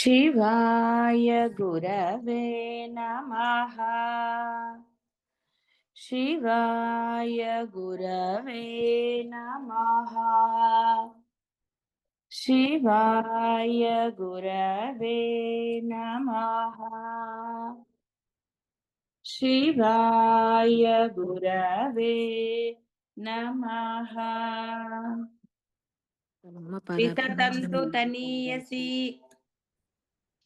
शिवाय गुरवे नमः शिवाय गुरवे नमः शिवाय गुरवे नमः शिवाय गुरवे नमः पिततन्तु तनीयसी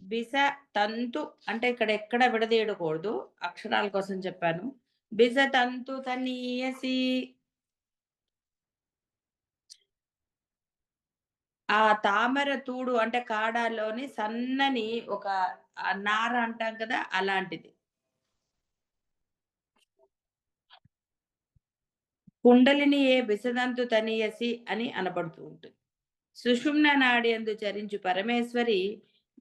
బిస తంతు అంటే ఇక్కడ ఎక్కడ విడదీయకూడదు. అక్షరాల కోసం చెప్పాను. బిస తంతు తనీయసి. ఆ తామర తూడు అంటే కాడాలోని సన్నని ఒక నార అంటాం కదా అలాంటిది. కుండలిని ఏ బిసదంతు తనీయసి అని అనబడుతూ ఉంటుంది. సుషుమ్న నాడి అందు చరించు పరమేశ్వరి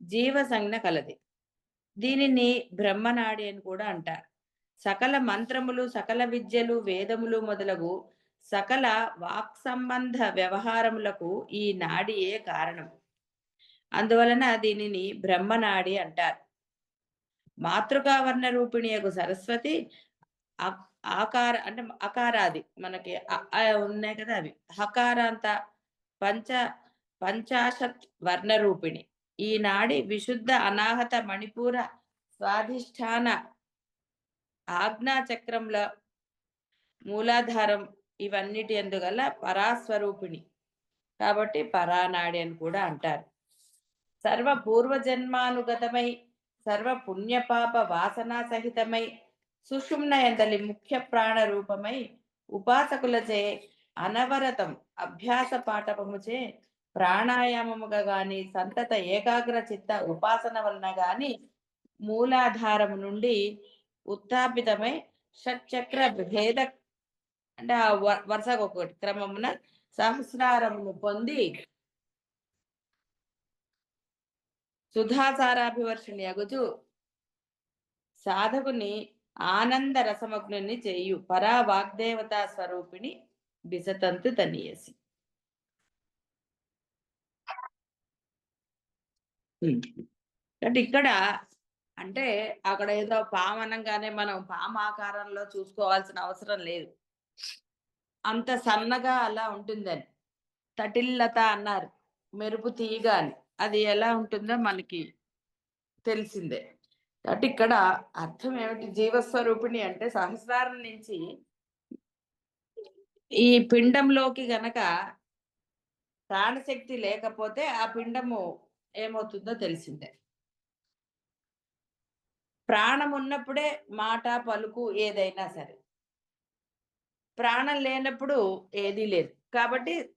జీవ సంజ్ఞ కలది. దీనిని బ్రహ్మనాడి అని కూడా అంటారు. సకల మంత్రములు సకల విద్యలు వేదములు మొదలగు సకల వాక్ సంబంధ వ్యవహారములకు ఈ నాడియే కారణం. అందువలన దీనిని బ్రహ్మనాడి అంటారు. మాతృకావర్ణ యొక్క సరస్వతి ఆకార అంటే అకారాది మనకి ఉన్నాయి కదా అవి. హకారాంత పంచ పంచాశత్ వర్ణరూపిణి ఈనాడి విశుద్ధ అనాహత మణిపూర స్వాధిష్టాన ఆజ్ఞాచక్రంల మూలాధారం ఇవన్నిటి ఎందుగల పరాస్వరూపిణి. కాబట్టి పరానాడి అని కూడా అంటారు. సర్వ పూర్వజన్మానుగతమై సర్వ పుణ్యపాప వాసనా సహితమై సుషుమ్న ఎందలి ముఖ్య ప్రాణ రూపమై ఉపాసకులచే అనవరతం అభ్యాస పాఠపముచే ప్రాణాయామముగా గాని సంతత ఏకాగ్ర చిత్త ఉపాసన వలన గాని మూలాధారము నుండి ఉత్థాపితమై షట్చక్ర భేద అంటే ఆ వ- వరుసగా ఒకటి క్రమమున సహస్రారమును పొంది సుధాసారాభివర్షిణి అగుచు సాధకుని ఆనంద రసమగ్నుని చేయు పరా వాగ్దేవతా స్వరూపిణి బిసతంతు తనియసి అంటే ఇక్కడ అంటే అక్కడ ఏదో పాము అనగానే మనం పాము ఆకారంలో చూసుకోవాల్సిన అవసరం లేదు. అంత సన్నగా అలా ఉంటుందని. తటిల్లత అన్నారు. మెరుపు తీగ అని. అది ఎలా ఉంటుందో మనకి తెలిసిందే. కాబట్టి ఇక్కడ అర్థం ఏమిటి? జీవస్వరూపిణి అంటే సహస్రారం నుంచి ఈ పిండంలోకి గనక ప్రాణశక్తి లేకపోతే ఆ పిండము ఏమవుతుందో తెలిసిందే. ప్రాణం ఉన్నప్పుడే మాట పలుకు ఏదైనా సరే. ప్రాణం లేనప్పుడు ఏదీ లేదు. కాబట్టి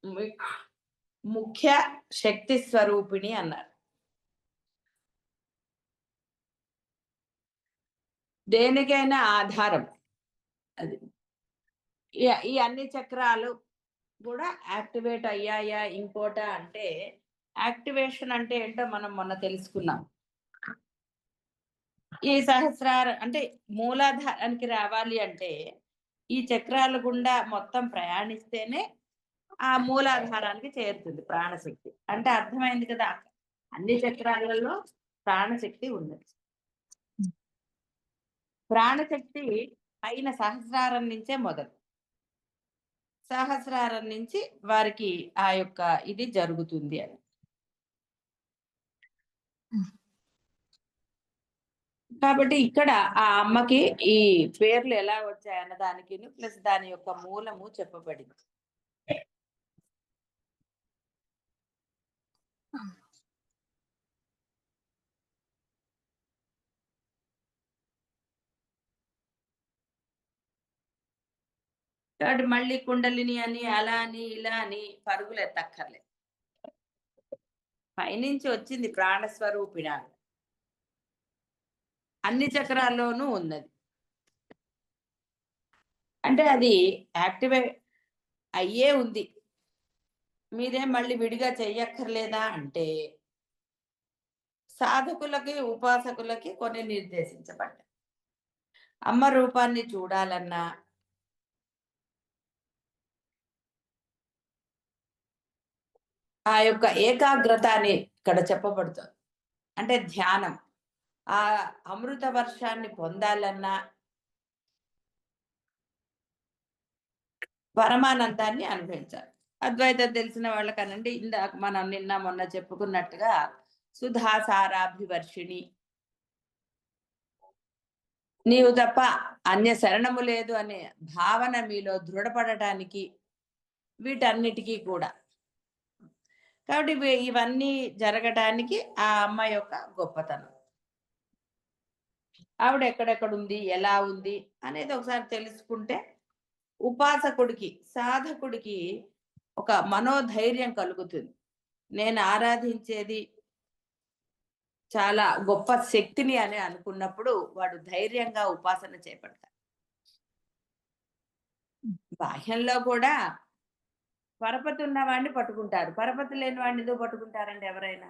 ముఖ్య శక్తి స్వరూపిణి అన్నారు. దేనికైనా ఆధారం అది. ఈ- ఈ అన్ని చక్రాలు కూడా యాక్టివేట్ అయ్యాయా ఇంకోట అంటే యాక్టివేషన్ అంటే ఏంటో మనం మొన్న తెలుసుకున్నాం. ఈ సహస్రార అంటే మూలాధారానికి రావాలి అంటే ఈ చక్రాల గుండా మొత్తం ప్రయాణిస్తేనే ఆ మూలాధారానికి చేరుతుంది ప్రాణశక్తి. అంటే అర్థమైంది కదా అన్ని చక్రాలలో ప్రాణశక్తి ఉండదు ప్రాణశక్తి పైన సహస్రారం నుంచే మొదలు. సహస్రారం నుంచి వారికి ఆ యొక్క ఇది జరుగుతుంది అని. కాబట్టి ఇక్కడ ఆ అమ్మకి ఈ పేర్లు ఎలా వచ్చాయన్న దానికి ప్లస్ దాని యొక్క మూలము చెప్పబడింది. కాబట్టి మళ్ళీ కుండలిని అని అలా అని ఇలా అని పరుగులు ఎత్తక్కర్లేదు. పైనుంచి వచ్చింది ప్రాణస్వరూపిణ అన్ని చక్రాల్లోనూ ఉన్నది. అంటే అది యాక్టివేట్ అయ్యే ఉంది. మీరేం మళ్ళీ విడిగా చెయ్యక్కర్లేదా అంటే సాధకులకి ఉపాసకులకి కొన్ని నిర్దేశించబడ్డాయి. అమ్మ రూపాన్ని చూడాలన్నా ఆ యొక్క ఏకాగ్రత అని ఇక్కడ చెప్పబడుతుంది. అంటే ధ్యానం. ఆ అమృత వర్షాన్ని పొందాలన్నా పరమానందాన్ని అనుభవించాలి. అద్వైతం తెలిసిన వాళ్ళకనండి ఇందాక మనం నిన్న మొన్న చెప్పుకున్నట్టుగా సుధాసారాభివర్షిణి. నీవు తప్ప అన్య శరణము లేదు అనే భావన మీలో దృఢపడటానికి వీటన్నిటికీ కూడా కాబట్టి ఇవన్నీ జరగటానికి ఆ అమ్మాయి యొక్క గొప్పతనం. ఆవిడ ఎక్కడెక్కడ ఉంది ఎలా ఉంది అనేది ఒకసారి తెలుసుకుంటే ఉపాసకుడికి సాధకుడికి ఒక మనోధైర్యం కలుగుతుంది. నేను ఆరాధించేది చాలా గొప్ప శక్తిని అని అనుకున్నప్పుడు వాడు ధైర్యంగా ఉపాసన చేపడతాడు. బాహ్యంలో కూడా పరపతి ఉన్న వాడిని పట్టుకుంటారు. పరపతి లేని వాడిని ఎందుకు పట్టుకుంటారండి ఎవరైనా?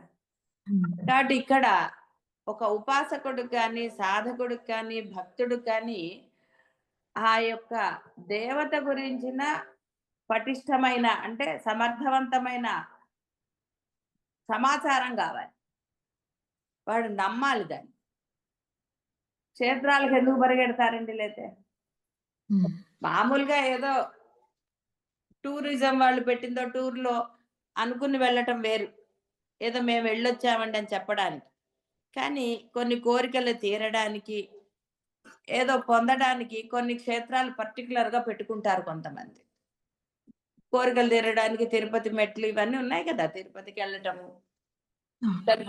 కాబట్టి ఇక్కడ ఒక ఉపాసకుడికి కానీ సాధకుడికి కానీ భక్తుడికి కానీ ఆ యొక్క దేవత గురించిన పటిష్టమైన అంటే సమర్థవంతమైన సమాచారం కావాలి. వాడు నమ్మాలి దాన్ని. క్షేత్రాలకు ఎందుకు పరిగెడతారండి లేతే? మామూలుగా ఏదో టూరిజం వాళ్ళు పెట్టిందో టూర్లో అనుకుని వెళ్ళటం వేరు. ఏదో మేము వెళ్ళొచ్చామండి అని చెప్పడానికి. కానీ కొన్ని కోరికలు తీరడానికి ఏదో పొందడానికి కొన్ని క్షేత్రాలు పర్టికులర్గా పెట్టుకుంటారు కొంతమంది. కోరికలు తీరడానికి తిరుపతి మెట్లు ఇవన్నీ ఉన్నాయి కదా తిరుపతికి వెళ్ళటము.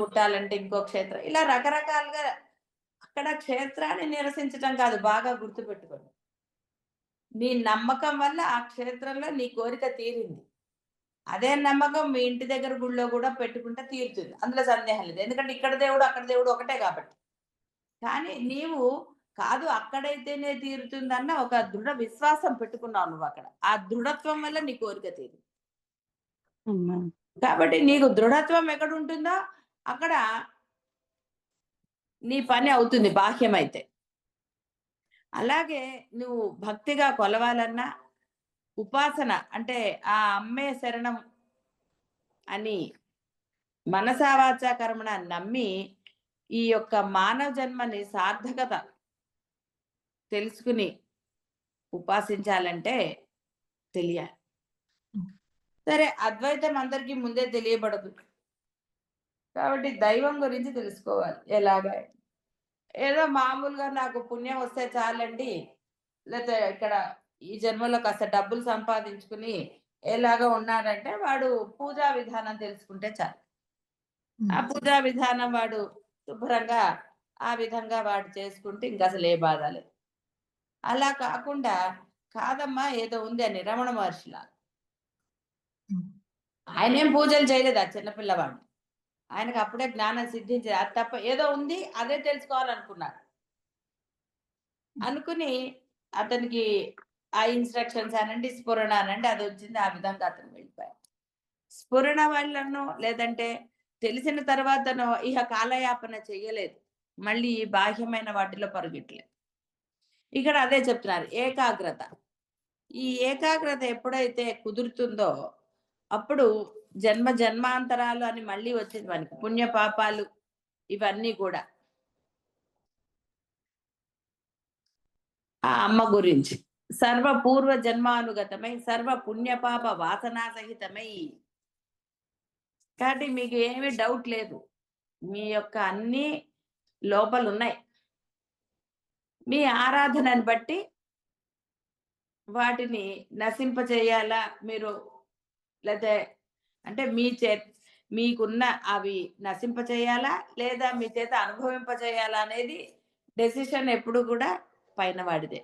పుట్టాలంటే ఇంకో క్షేత్రం. ఇలా రకరకాలుగా అక్కడ క్షేత్రాన్ని నిరసించటం కాదు బాగా గుర్తుపెట్టుకోండి. నీ నమ్మకం వల్ల ఆ క్షేత్రంలో నీ కోరిక తీరింది. అదే నమ్మకం మీ ఇంటి దగ్గర గుళ్ళో కూడా పెట్టుకుంటే తీరుతుంది. అందులో సందేహం లేదు. ఎందుకంటే ఇక్కడ దేవుడు అక్కడ దేవుడు ఒకటే కాబట్టి. కానీ నీవు కాదు అక్కడైతేనే తీరుతుందన్న ఒక దృఢ విశ్వాసం పెట్టుకున్నావు నువ్వు అక్కడ. ఆ దృఢత్వం వల్ల నీ కోరిక తీరు కాబట్టి నీకు దృఢత్వం ఎక్కడ ఉంటుందో అక్కడ నీ పని అవుతుంది బాహ్యమైతే. అలాగే నువ్వు భక్తిగా కొలవాలన్నా ఉపాసన అంటే ఆ అమ్మే శరణం అని మనసావాచ కర్మణ నమ్మి ఈ యొక్క మానవ జన్మని సార్థకత తెలుసుకుని ఉపాసించాలంటే తెలియాలి. సరే అద్వైతం అందరికీ ముందే తెలియబడదు. కాబట్టి దైవం గురించి తెలుసుకోవాలి. ఎలాగా ఏదో మామూలుగా నాకు పుణ్యం వస్తే చాలండి. లేకపోతే ఇక్కడ ఈ జన్మలో కాస్త డబ్బులు సంపాదించుకుని ఎలాగా ఉన్నాడంటే వాడు పూజా విధానం తెలుసుకుంటే చాలు. ఆ పూజా విధానం వాడు శుభ్రంగా ఆ విధంగా వాడు చేసుకుంటే ఇంకా అసలు ఏ బాధ లేదు. అలా కాకుండా కాదమ్మా ఏదో ఉంది అని రమణ మహర్షిలా ఆయన పూజలు చేయలేదు ఆ చిన్నపిల్లవాడు ఆయనకు అప్పుడే జ్ఞానం సిద్ధించింది. అది తప్ప ఏదో ఉంది అదే తెలుసుకోవాలనుకున్నాడు. అనుకుని అతనికి ఆ ఇన్స్ట్రక్షన్స్ అనండి స్ఫురణ అనండి అది వచ్చింది. ఆ విధంగా అతను వెళ్ళిపోయాడు. స్ఫురణ వల్లనో లేదంటే తెలిసిన తర్వాతనో ఇహ కాలయాపన చేయలేదు. మళ్ళీ ఈ బాహ్యమైన వాటిలో పరుగెట్టలేదు. ఇక్కడ అదే చెప్తున్నారు ఏకాగ్రత. ఈ ఏకాగ్రత ఎప్పుడైతే కుదురుతుందో అప్పుడు జన్మ జన్మాంతరాలు అని మళ్ళీ వచ్చింది మనకి పుణ్య పాపాలు ఇవన్నీ కూడా. ఆ అమ్మ గురించి. సర్వ పూర్వ జన్మానుగతమై సర్వ పుణ్యపాప వాసనా సహితమై. కాబట్టి మీకు ఏమీ డౌట్ లేదు. మీ యొక్క అన్ని లోపలు ఉన్నాయి మీ ఆరాధనని బట్టి వాటిని నశింపచేయాలా మీరు? లేదా అంటే మీ చే మీకున్న అవి నశింపచేయాలా? లేదా మీ చేత అనుభవింపచేయాలా అనేది డెసిషన్ ఎప్పుడు కూడా పైన వాడిదే.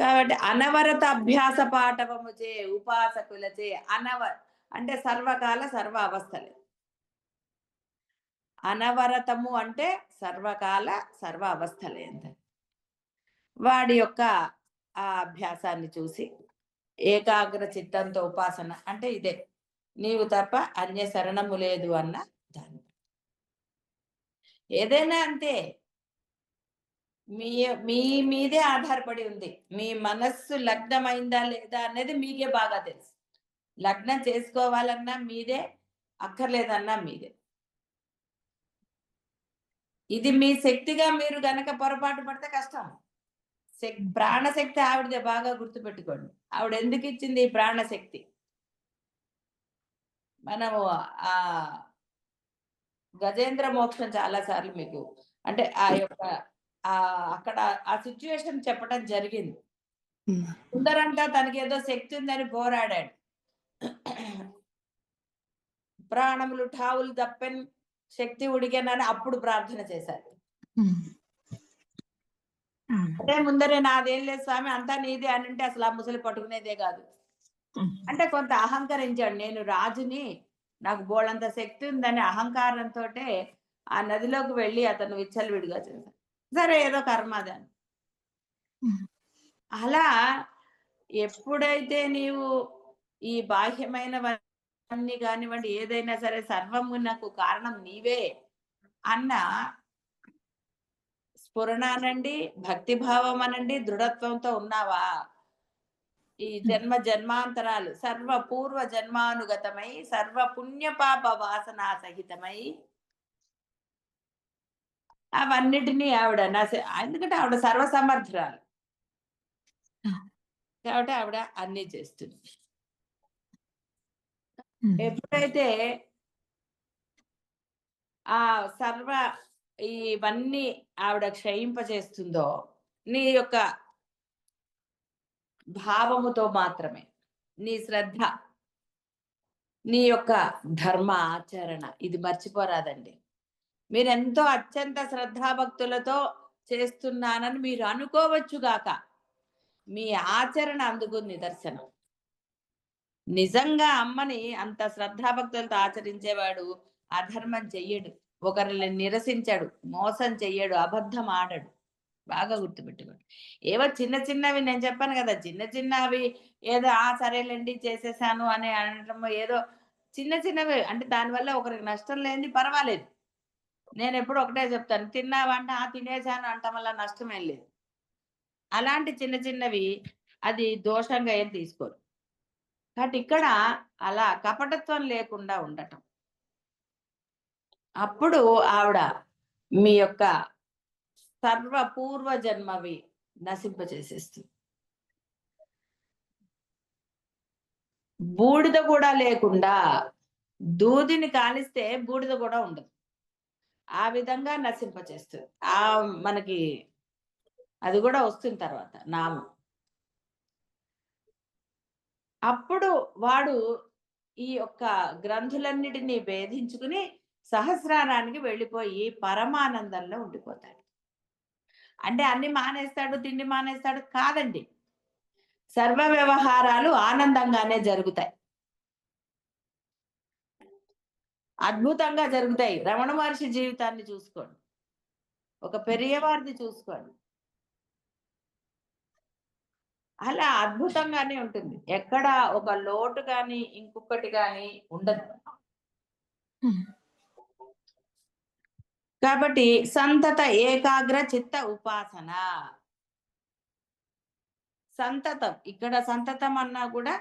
కాబట్టి అనవరత అభ్యాస పాఠవము చే ఉపాసకులచే అనవ అంటే సర్వకాల సర్వ అవస్థలే. అనవరతము అంటే సర్వకాల సర్వ అవస్థలే అంత. వాడి యొక్క ఆ అభ్యాసాన్ని చూసి ఏకాగ్ర చిత్తంతో ఉపాసన అంటే ఇదే. నీవు తప్ప అన్య శరణము లేదు అన్న దాని ఏదైనా అంతే. మీ మీ మీదే ఆధారపడి ఉంది. మీ మనస్సు లగ్నమైందా లేదా అనేది మీకే బాగా తెలుసు. లగ్నం చేసుకోవాలన్నా మీదే అక్కర్లేదన్నా మీదే. ఇది మీ శక్తిగా మీరు గనక పొరపాటు పడితే కష్టం. శక్- ప్రాణశక్తి ఆవిడదే బాగా గుర్తుపెట్టుకోండి. ఆవిడ ఎందుకు ఇచ్చింది ఈ ప్రాణశక్తి? మనము ఆ గజేంద్ర మోక్షం చాలా సార్లు మీకు అంటే ఆ యొక్క ఆ అక్కడ ఆ సిచ్యువేషన్ చెప్పడం జరిగింది. సుందరంట తనకి ఏదో శక్తి ఉందని పోరాడాడు. ప్రాణములు ఠావులు తప్పని శక్తి ఉడిగానని అప్పుడు ప్రార్థన చేశారు. అదే ముందరే నాదేం లేదు స్వామి అంతా నీదే అని అంటే అసలు ఆ ముసలి పట్టుకునేదే కాదు. అంటే కొంత అహంకరించాడు. నేను రాజుని నాకు బోళంత శక్తి ఉందని అహంకారంతో ఆ నదిలోకి వెళ్ళి అతను విచ్చలవిడిగా చేశాడు సరే ఏదో కర్మ అదని అలా ఎప్పుడైతే నీవు ఈ బాహ్యమైనవన్నీ కానివ్వండి ఏదైనా సరే సర్వము నాకు కారణం నీవే అన్న స్ఫురణ అనండి భక్తి భావం అనండి దృఢత్వంతో ఉన్నావా? ఈ జన్మ జన్మాంతరాలు సర్వ పూర్వ జన్మానుగతమై సర్వ పుణ్య పాప వాసనా సహితమై. అవన్నిటినీ ఆవిడ ఎందుకంటే ఆవిడ సర్వసమర్థురాలు కాబట్టి ఆవిడ అన్ని చేస్తుంది. ఎప్పుడైతే ఆ సర్వ ఇవన్నీ ఆవిడ క్షయింపజేస్తుందో నీ యొక్క భావముతో మాత్రమే నీ శ్రద్ధ నీ యొక్క ధర్మ ఆచరణ ఇది మర్చిపోరాదండి. మీరెంతో అత్యంత శ్రద్ధాభక్తులతో చేస్తున్నానని మీరు అనుకోవచ్చు గాక. మీ ఆచరణ అందుకు నిదర్శనం. నిజంగా అమ్మని అంత శ్రద్ధాభక్తులతో ఆచరించేవాడు అధర్మం చెయ్యడు. ఒకరిని నిరసించాడు మోసం చెయ్యడు అబద్ధం ఆడడు. బాగా గుర్తుపెట్టుకోండి. ఏవో చిన్న చిన్నవి నేను చెప్పాను కదా చిన్న చిన్నవి ఏదో ఆ సరేలేండి చేసేసాను అని అనడం ఏదో చిన్న చిన్నవి. అంటే దానివల్ల ఒకరికి నష్టం లేనిది పర్వాలేదు. నేను ఎప్పుడు ఒకటే చెప్తాను తిన్నావంటే ఆ తినేసాను అంటాం వల్ల నష్టం లేదు. అలాంటి చిన్న చిన్నవి అది దోషంగా ఏం తీసుకోరు. కాబట్టి ఇక్కడ అలా కపటత్వం లేకుండా ఉండటం. అప్పుడు ఆవిడ మీ యొక్క సర్వ పూర్వ జన్మవి నశింపచేసేస్తుంది. బూడిద కూడా లేకుండా దూదిని కాలిస్తే బూడిద కూడా ఉండదు. ఆ విధంగా నశింపచేస్తుంది. ఆ మనకి అది కూడా వస్తుంది తర్వాత నామం. అప్పుడు వాడు ఈ యొక్క గ్రంథులన్నిటినీ భేదించుకుని సహస్రారానికి వెళ్ళిపోయి పరమానందంలో ఉండిపోతాడు. అంటే అన్ని మానేస్తాడు తిండి మానేస్తాడు కాదండి. సర్వ వ్యవహారాలు ఆనందంగానే జరుగుతాయి. అద్భుతంగా జరుగుతాయి. రమణ మహర్షి జీవితాన్ని చూసుకోండి. ఒక పెరియవారిది చూసుకోండి. అలా అద్భుతంగానే ఉంటుంది. ఎక్కడ ఒక లోటు కానీ ఇంకొకటి కానీ ఉండదు. కాబట్టి సంతత ఏకాగ్ర చిత్త ఉపాసన. సంతతం ఇక్కడ సంతతం అన్నా కూడా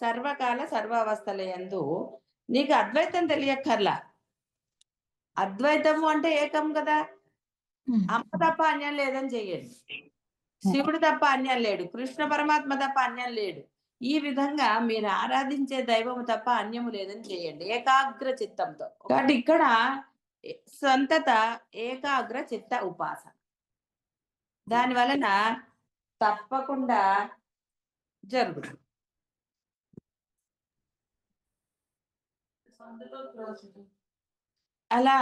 సర్వకాల సర్వావస్థల యందు. నీకు అద్వైతం తెలియక్కర్లా. అద్వైతము అంటే ఏకం కదా? అమ్మ తప్ప అన్యం లేదని చెయ్యండి. శివుడు తప్ప అన్యం లేడు. కృష్ణ పరమాత్మ తప్ప అన్యం లేడు. ఈ విధంగా మీరు ఆరాధించే దైవము తప్ప అన్యము లేదని చేయండి ఏకాగ్ర చిత్తంతో. కాబట్టి ఇక్కడ సంతత ఏకాగ్ర చిత్త ఉపాసన. దాని వలన తప్పకుండా జరుగుతుంది. అలా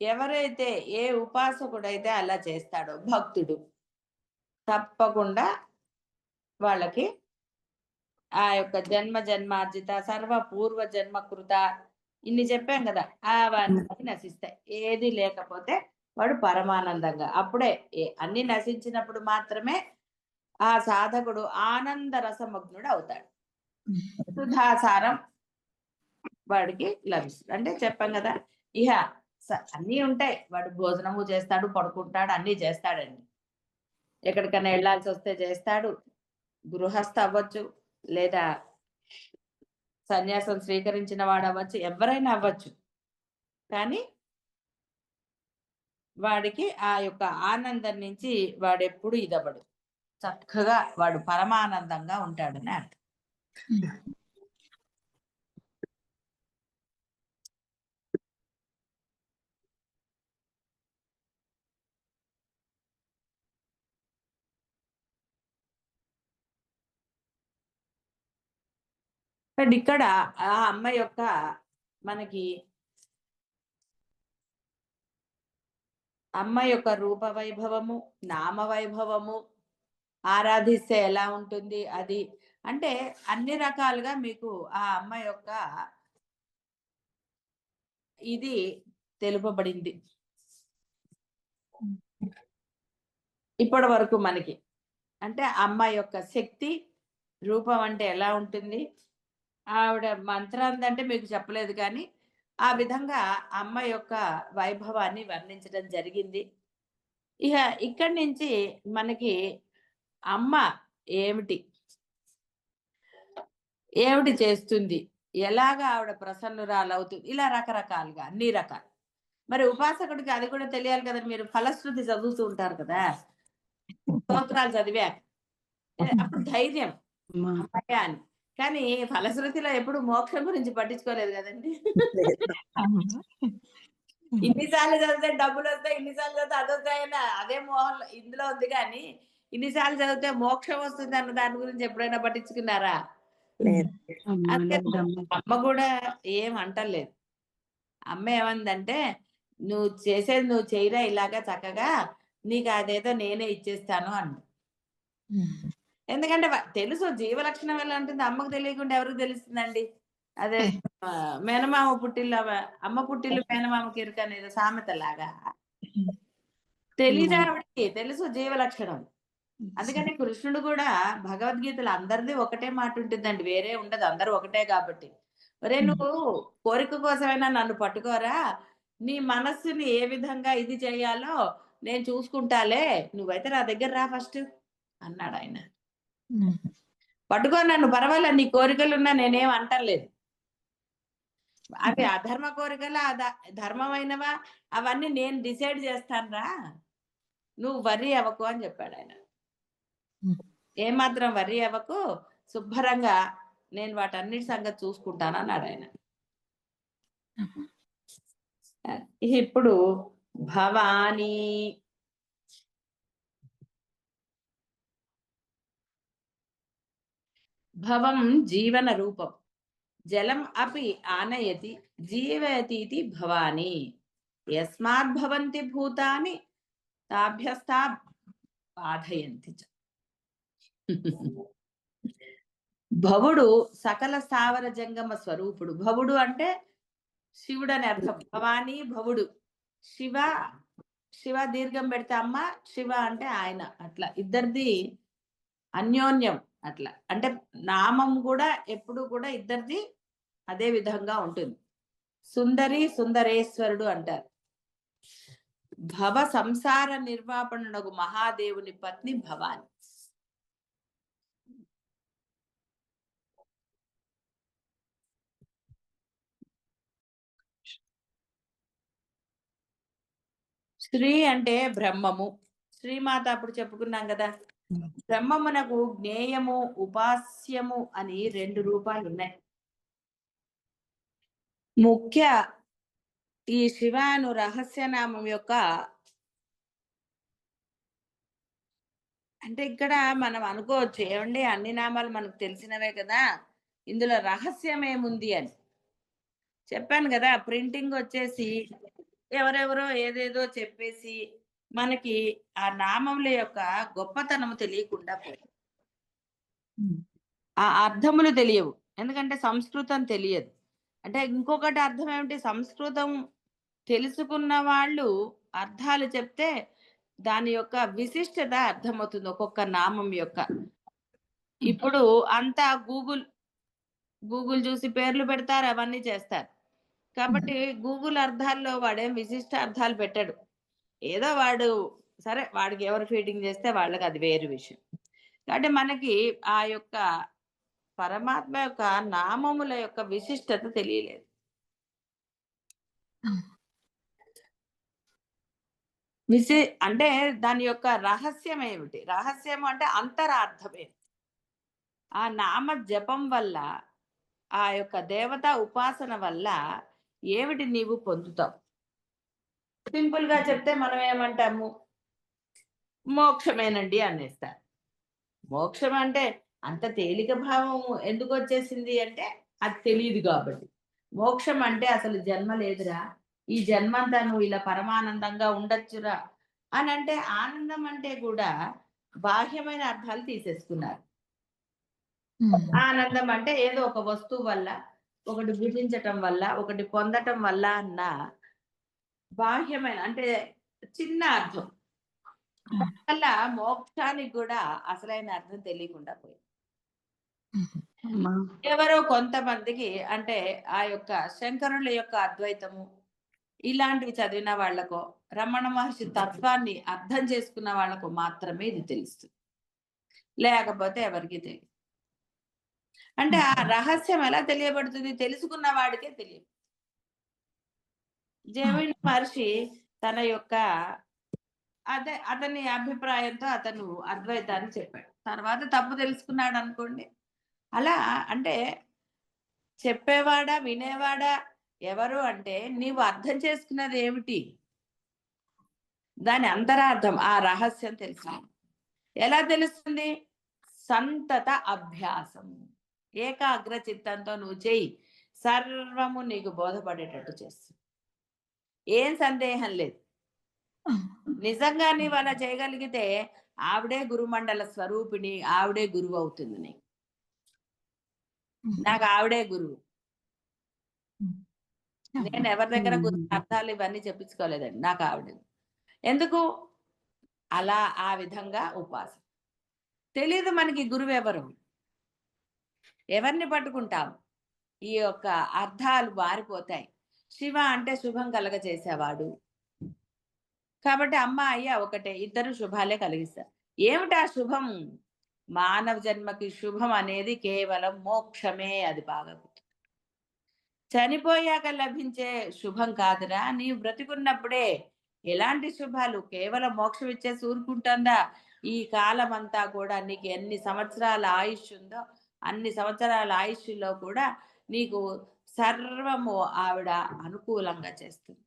ఎవరైతే ఏ ఉపాసకుడైతే అలా చేస్తాడో భక్తుడు తప్పకుండా వాళ్ళకి ఆ యొక్క జన్మ జన్మార్జిత సర్వ పూర్వ జన్మ కృత ఇన్ని చెప్పాం కదా. అవన్నీ నశిస్తాయి ఏది లేకపోతే వాడు పరమానందంగా. అప్పుడే అన్ని నశించినప్పుడు మాత్రమే ఆ సాధకుడు ఆనంద రసమగ్నుడు అవుతాడు. సుధాసారం వాడికి లభిస్తుంది. అంటే చెప్పాం కదా ఇహ అన్నీ ఉంటాయి. వాడు భోజనము చేస్తాడు పడుకుంటాడు అన్నీ చేస్తాడండి. ఎక్కడికైనా వెళ్ళాల్సి వస్తే చేస్తాడు గృహస్థ అవ్వచ్చు లేదా సన్యాసం స్వీకరించిన వాడు అవ్వచ్చు ఎవరైనా అవ్వచ్చు. కానీ వాడికి ఆ యొక్క ఆనందం నుంచి వాడు ఎప్పుడు చక్కగా వాడు పరమానందంగా ఉంటాడని అర్థం. బట్ ఇక్కడ ఆ అమ్మ యొక్క మనకి అమ్మ యొక్క రూప వైభవము నామ వైభవము ఆరాధిస్తే ఎలా ఉంటుంది అది. అంటే అన్ని రకాలుగా మీకు ఆ అమ్మ యొక్క ఇది తెలుపబడింది. ఇప్పటి వరకు మనకి. అంటే అమ్మ యొక్క శక్తి రూపం అంటే ఎలా ఉంటుంది? ఆవిడ మంత్రాంది అంటే మీకు చెప్పలేదు కానీ ఆ విధంగా అమ్మ యొక్క వైభవాన్ని వర్ణించడం జరిగింది. ఇక ఇక్కడి నుంచి మనకి అమ్మ ఏమిటి? ఏమిటి చేస్తుంది? ఎలాగా ఆవిడ ప్రసన్నురాలవుతుంది? ఇలా రకరకాలుగా అన్ని రకాలు. మరి ఉపాసకుడికి అది కూడా తెలియాలి కదా మీరు ఫలశ్రుతి చదువుతూ ఉంటారు కదా. స్తోత్రాలు చదివా అప్పుడు ధైర్యం అని. కానీ ఫలశ్రుతిలో ఎప్పుడు మోక్షం గురించి పట్టించుకోలేదు కదండి. ఇన్నిసార్లు చదివితే డబ్బులు వస్తాయి ఇన్నిసార్లు చదివితే అది వస్తాయని అదే మోహన్ ఇందులో ఉంది కానీ ఇన్నిసార్లు చదివితే మోక్షం వస్తుంది అన్న దాని గురించి ఎప్పుడైనా పట్టించుకున్నారా? అందుకే అమ్మ. కూడా ఏం అంటలేదు. అమ్మ ఏమందంటే నువ్వు చేసేది నువ్వు చేయరా ఇలాగా చక్కగా నీకు అదేదో నేనే ఇచ్చేస్తాను అన్న ఎందుకంటే తెలుసు జీవ లక్షణం ఎలా ఉంటుంది అమ్మకు తెలియకుండా ఎవరికి తెలుస్తుందండి? అదే మేనమామ పుట్టిల్లు అమ్మ పుట్టిల్లు మేనమామకి ఇరుక అనేది సామెత లాగా ఆవిడకి తెలుసు జీవ లక్షణం అందుకని కృష్ణుడు కూడా భగవద్గీతలో అందరిది ఒకటే మాట ఉంటుందండి వేరే ఉండదు అందరూ ఒకటే కాబట్టి. ఒరే నువ్వు కోరిక కోసమైనా నన్ను పట్టుకోరా? నీ మనస్సుని ఏ విధంగా ఇది చేయాలో నేను చూసుకుంటాలే నువ్వైతే నా దగ్గర రా ఫస్ట్ అన్నాడు ఆయన పట్టుకో నన్ను పర్వాలేదు నీ కోరికలు ఉన్నా నేనేం అంటలేదు. అవి అధర్మ కోరికలు ధర్మమైనవా? అవన్నీ నేను డిసైడ్ చేస్తానురా. నువ్వు వర్రీ అవ్వకు అని చెప్పాడు ఆయన. ఏమాత్రం వర్రీ అవ్వకు శుభ్రంగా నేను వాటన్నిటి సంగతి చూసుకుంటాను అన్నాడు ఆయన. ఇప్పుడు భవానీ భవం జీవన రూపం జలం అపి ఆనయతి జీవయతీతి భవాని. యస్మాత్ భవంతి భూతాని తాభ్యస్థా బాధయంతి చ. భవుడు సకల స్థావర జంగమ స్వరూపుడు. భవుడు అంటే శివుడు అని అర్థం. భవాని భవుడు. శివ శివ దీర్ఘం పెడితే అమ్మ శివ అంటే ఆయన. అట్లా ఇద్దరిది అన్యోన్యం. అట్లా. అంటే నామం కూడా ఎప్పుడు కూడా ఇద్దరిది అదే విధంగా ఉంటుంది. సుందరి సుందరేశ్వరుడు అంటారు. భవ సంసార నిర్వాపణకు మహాదేవుని పత్ని భవాని. శ్రీ అంటే బ్రహ్మము. శ్రీమాత అప్పుడు చెప్పుకున్నాం కదా. బ్రహ్మమునకు జ్ఞేయము ఉపాస్యము అని రెండు రూపాలు ఉన్నాయి. ముఖ్య ఈ శివాను రహస్యనామం యొక్క అంటే ఇక్కడ మనం అనుకోవచ్చు ఏమండి అన్ని నామాలు మనకు తెలిసినవే కదా ఇందులో రహస్యం ఏముంది అని. చెప్పాను కదా ప్రింటింగ్ వచ్చేసి ఎవరెవరో ఏదేదో చెప్పేసి మనకి ఆ నామముల యొక్క గొప్పతనము తెలియకుండా పోయింది. ఆ అర్థములు తెలియవు. ఎందుకంటే సంస్కృతం తెలియదు. అంటే ఇంకొకటి అర్థం ఏమిటి? సంస్కృతం తెలుసుకున్న వాళ్ళు అర్థాలు చెప్తే దాని యొక్క విశిష్టత అర్థమవుతుంది ఒక్కొక్క నామం యొక్క. ఇప్పుడు అంతా గూగుల్ గూగుల్ చూసి పేర్లు పెడతారు అవన్నీ చేస్తారు. కాబట్టి గూగుల్ అర్థాల్లో వాడేం విశిష్ట అర్థాలు పెట్టాడు. ఏదో వాడు సరే వాడికి ఎవరు ఫీడింగ్ చేస్తే వాళ్ళకి అది వేరు విషయం. కాబట్టి మనకి ఆ యొక్క పరమాత్మ యొక్క నామముల యొక్క విశిష్టత తెలియలేదు. విశే అంటే దాని యొక్క రహస్యం ఏమిటి? రహస్యం అంటే అంతరార్థమే. ఆ నామ జపం వల్ల ఆ యొక్క దేవత ఉపాసన వల్ల ఏమిటి నీవు పొందుతావు? సింపుల్గా చెప్తే మనం ఏమంటాము? మోక్షమేనండి అనేస్తారు మోక్షం అంటే అంత తేలిక భావం ఎందుకు వచ్చేసింది అంటే అది తెలియదు కాబట్టి. మోక్షం అంటే అసలు జన్మ లేదురా. ఈ జన్మంతా నువ్వు ఇలా పరమానందంగా ఉండొచ్చురా అని అంటే ఆనందం అంటే కూడా బాహ్యమైన అర్థాలు తీసేసుకున్నారు. ఆనందం అంటే ఏదో ఒక వస్తువు వల్ల ఒకటి భుజించటం వల్ల ఒకటి పొందటం వల్ల అన్న బాహ్యమైన అంటే చిన్న అర్థం. వల్ల మోక్షానికి కూడా అసలైన అర్థం తెలియకుండా పోయింది. ఎవరో కొంతమందికి అంటే ఆ యొక్క శంకరుల యొక్క అద్వైతము ఇలాంటివి చదివిన వాళ్ళకో రమణ మహర్షి తత్వాన్ని అర్థం చేసుకున్న వాళ్ళకు మాత్రమే ఇది తెలుస్తుంది. లేకపోతే ఎవరికి తెలియదు. అంటే ఆ రహస్యం ఎలా తెలియబడుతుంది? తెలుసుకున్న వాడికే తెలియదు. జేవిన్ మహర్షి తన యొక్క అదే అతని అభిప్రాయంతో అతను అద్వైతాన్ని చెప్పాడు. తర్వాత తప్పు తెలుసుకున్నాడు అనుకోండి. అలా అంటే చెప్పేవాడా వినేవాడా ఎవరు అంటే నీవు అర్థం చేసుకున్నది ఏమిటి? దాని అంతరార్థం ఆ రహస్యం తెలుసు. ఎలా తెలుస్తుంది? సంతత అభ్యాసం ఏకాగ్ర చిత్తంతో నువ్వు చేయి సర్వము నీకు బోధపడేటట్టు చేస్తుంది. ఏం సందేహం లేదు. నిజంగా నీవు అలా చేయగలిగితే ఆవిడే గురుమండల స్వరూపిణి ఆవిడే గురువు అవుతుంది నీకు. నాకు ఆవిడే గురువు. నేను ఎవరి దగ్గర గురు అర్థాలు ఇవన్నీ చెప్పించుకోలేదండి నాకు ఆవిడ ఎందుకు? అలా ఆ విధంగా ఉపాసన తెలీదు మనకి గురువు ఎవరు. ఎవరిని పట్టుకుంటాం? ఈ యొక్క అర్థాలు మారిపోతాయి. శివ అంటే శుభం కలగ చేసేవాడు కాబట్టి అమ్మ అయ్య ఒకటే ఇద్దరు శుభాలే కలిగిస్తారు. ఏమిటా శుభం? మానవ జన్మకి శుభం అనేది కేవలం మోక్షమే అది బాగా చనిపోయాక లభించే శుభం కాదురా నీవు బ్రతికున్నప్పుడే ఎలాంటి శుభాలు? కేవలం మోక్షం ఇచ్చేసి ఊరుకుంటుందా ఈ కాలం అంతా కూడా నీకు ఎన్ని సంవత్సరాల ఆయుష్ ఉందో అన్ని సంవత్సరాల ఆయుష్లో కూడా నీకు సర్వము ఆవిడ అనుకూలంగా చేస్తుంది.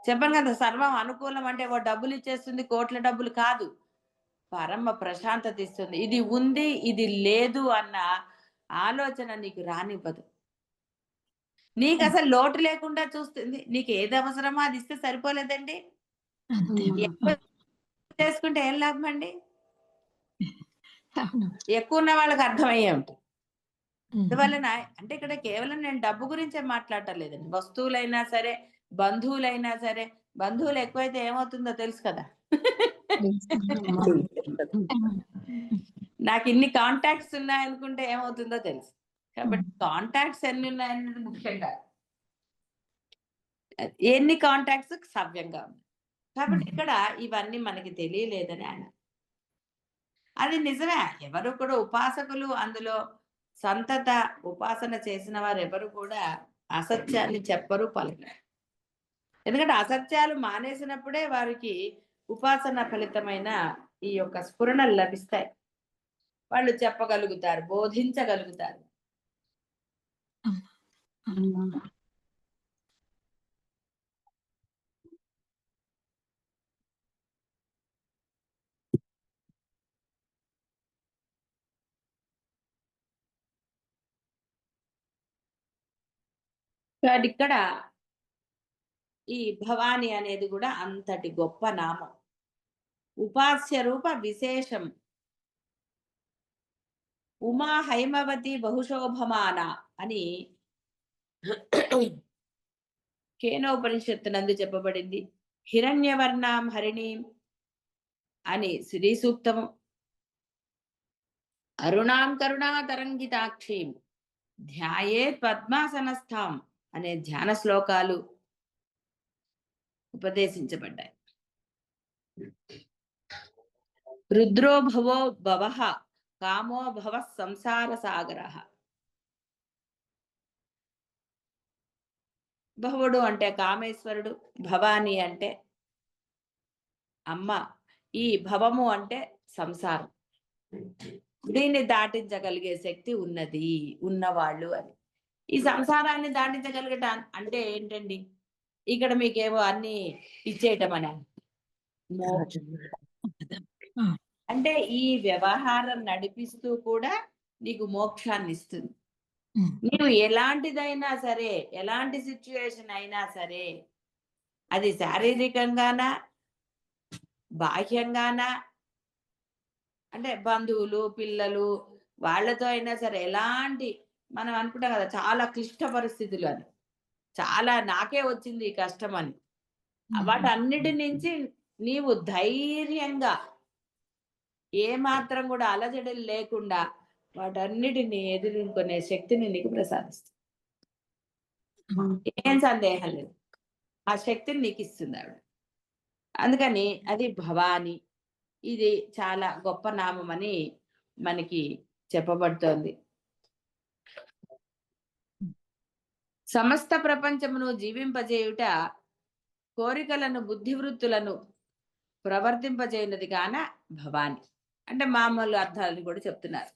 చెప్పను కదా సర్వం అనుకూలం అంటే ఓ డబ్బులు ఇచ్చేస్తుంది కోట్ల డబ్బులు కాదు. పరమ ప్రశాంతత ఇస్తుంది. ఇది ఉంది ఇది లేదు అన్న ఆలోచన నీకు రానివ్వదు. నీకు అసలు లోటు లేకుండా చూస్తుంది. నీకు ఏది అవసరమో అది ఇస్తే సరిపోలేదండి. చేసుకుంటే ఏం లాభం అండి ఎక్కువ ఉన్న వాళ్ళకి అర్థమయ్యే ఉంటుంది అందువలన అంటే ఇక్కడ కేవలం నేను డబ్బు గురించే మాట్లాడటం లేదండి వస్తువులైనా సరే బంధువులైనా సరే బంధువులు ఎక్కువైతే ఏమవుతుందో తెలుసు కదా? నాకు ఇన్ని కాంటాక్ట్స్ ఉన్నాయనుకుంటే ఏమవుతుందో తెలుసు. కాబట్టి కాంటాక్ట్స్ ఎన్ని ఉన్నాయన్నది ముఖ్యం కాదు. ఎన్ని కాంటాక్ట్స్? సవ్యంగా ఉంది. కాబట్టి ఇక్కడ ఇవన్నీ మనకి తెలియలేదని ఆయన. అది నిజమే. ఎవరు కూడా ఉపాసకులు అందులో సంతత ఉపాసన చేసిన వారు కూడా అసత్యాన్ని చెప్పరు పలకరు. ఎందుకంటే అసత్యాలు మానేసినప్పుడే వారికి ఉపాసన ఫలితమైన ఈ యొక్క స్ఫురణలు లభిస్తాయి. వాళ్ళు చెప్పగలుగుతారు బోధించగలుగుతారు. కాబట్టి ఇక్కడ ఈ భవాని అనేది కూడా అంతటి గొప్ప నామం. ఉపాస్య రూప విశేషం. ఉమా హైమవతి బహుశోభమాన అని కేనోపనిషత్తు నందు చెప్పబడింది. హిరణ్యవర్ణాం హరిణీం అని శ్రీ సూక్తము అరుణాం కరుణా తరంగితాక్షీం ధ్యాయే పద్మాసనస్థాం. అనే ధ్యాన శ్లోకాలు ఉపదేశించబడ్డాయి. రుద్రో భవో భవ కామో భవ సంసార సాగర. భవుడు అంటే కామేశ్వరుడు భవాని అంటే అమ్మ ఈ భవము అంటే సంసారం. దీన్ని దాటించగలిగే శక్తి ఉన్నది ఉన్నవాళ్ళు అని. ఈ సంసారాన్ని దాటించగలిగట అంటే ఏంటండి ఇక్కడ మీకేమో అన్ని ఇచ్చేయటం అని. అంటే ఈ వ్యవహారం నడిపిస్తూ కూడా నీకు మోక్షాన్ని ఇస్తుంది. నీవు ఎలాంటిదైనా సరే ఎలాంటి సిచ్యువేషన్ అయినా సరే అది శారీరకంగానా బాహ్యంగానా అంటే బంధువులు పిల్లలు వాళ్ళతో అయినా సరే ఎలాంటి మనం అనుకుంటాం కదా చాలా క్లిష్ట పరిస్థితులు అని. చాలా నాకే వచ్చింది ఈ కష్టం అని. వాటన్నిటి నుంచి నీవు ధైర్యంగా ఏ మాత్రం కూడా అలజడులు లేకుండా వాటన్నిటిని ఎదుర్కొనే శక్తిని నీకు ప్రసాదిస్తుంది. ఏం సందేహం లేదు. ఆ శక్తిని నీకు ఇస్తుంది ఆవిడ. అందుకని అది భవాని ఇది చాలా గొప్ప నామం అని మనకి చెప్పబడుతోంది. సమస్త ప్రపంచమును జీవింపజేయుట కోరికలను బుద్ధివృత్తులను ప్రవర్తింపజేయనది కాన భవాని. అంటే మామూలు అర్థాలను కూడా చెప్తున్నారు.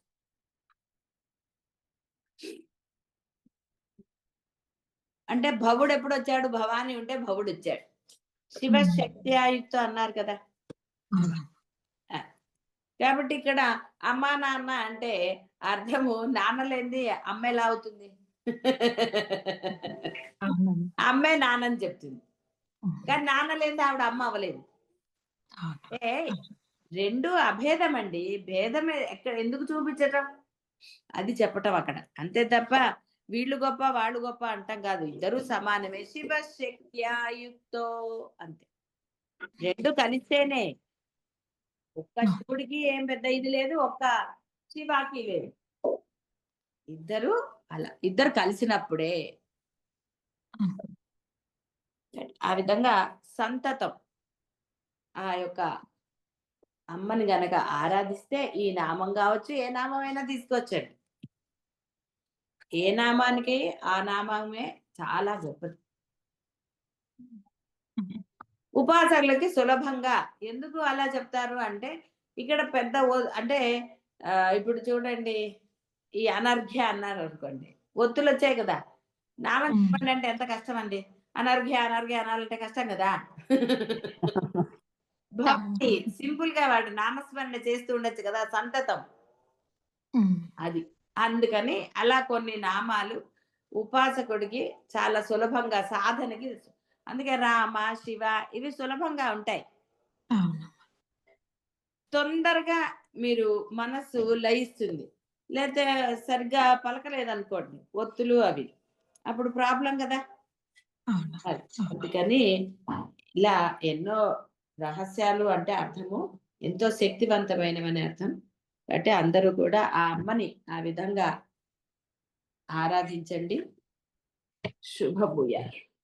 అంటే భవుడు ఎప్పుడు వచ్చాడు భవాని ఉంటే భవుడు వచ్చాడు శివ శక్తి ఆయుక్త అన్నారు కదా. కాబట్టి ఇక్కడ అమ్మా నాన్న అంటే అర్థము నాన్నలేంది అమ్మ ఎలా అవుతుంది? అమ్మే నాన్నని చెప్తుంది కానీ నాన్నలేంది ఆవిడ అమ్మ అవ్వలేదు. ఏ రెండు అభేదం అండి భేదం ఎక్కడ ఎందుకు చూపించటం? అది చెప్పటం అక్కడ. అంతే తప్ప వీళ్ళు గొప్ప వాళ్ళు గొప్ప అంటాం కాదు. ఇద్దరు సమానమే. శివ శక్త్యాయుక్తో అంతే. రెండు కలిస్తేనే. ఒక్క శివుడికి ఏం పెద్ద ఇది లేదు ఒక్క శివాకి లేదు. ఇద్దరు అలా ఇద్దరు కలిసినప్పుడే ఆ విధంగా సంతతం ఆ యొక్క అమ్మని గనక ఆరాధిస్తే ఈ నామం కావచ్చు ఏ నామం అయినా తీసుకొచ్చండి. ఏ నామానికి ఆ నామమే చాలా గొప్పది. ఉపాసకులకి సులభంగా ఎందుకు అలా చెప్తారు అంటే ఇక్కడ పెద్ద ఓ- అంటే ఇప్పుడు చూడండి ఈ అనర్ఘ్య అన్నారు అనుకోండి. ఒత్తులు వచ్చాయి కదా. నామం. చెప్పండి అంటే ఎంత కష్టం అండి అనర్ఘ్య అనర్ఘ్య అనాలంటే కష్టం కదా. భక్తి సింపుల్గా వాడు నామస్మరణ చేస్తూ ఉండొచ్చు కదా సంతతం. అది. అందుకని అలా కొన్ని నామాలు ఉపాసకుడికి చాలా సులభంగా సాధనకి అందుకే రామ శివ ఇవి సులభంగా ఉంటాయి. తొందరగా మీరు మనస్సు లయిస్తుంది. లేకపోతే సరిగ్గా పలకలేదనుకోండి ఒత్తులు అవి. అప్పుడు ప్రాబ్లం కదా? అది. అందుకని ఇలా ఎన్నో రహస్యాలు అంటే అర్థము ఎంతో శక్తివంతమైనవని అర్థం. కాబట్టి అందరూ కూడా ఆ అమ్మని ఆ విధంగా ఆరాధించండి. శుభభూయాలు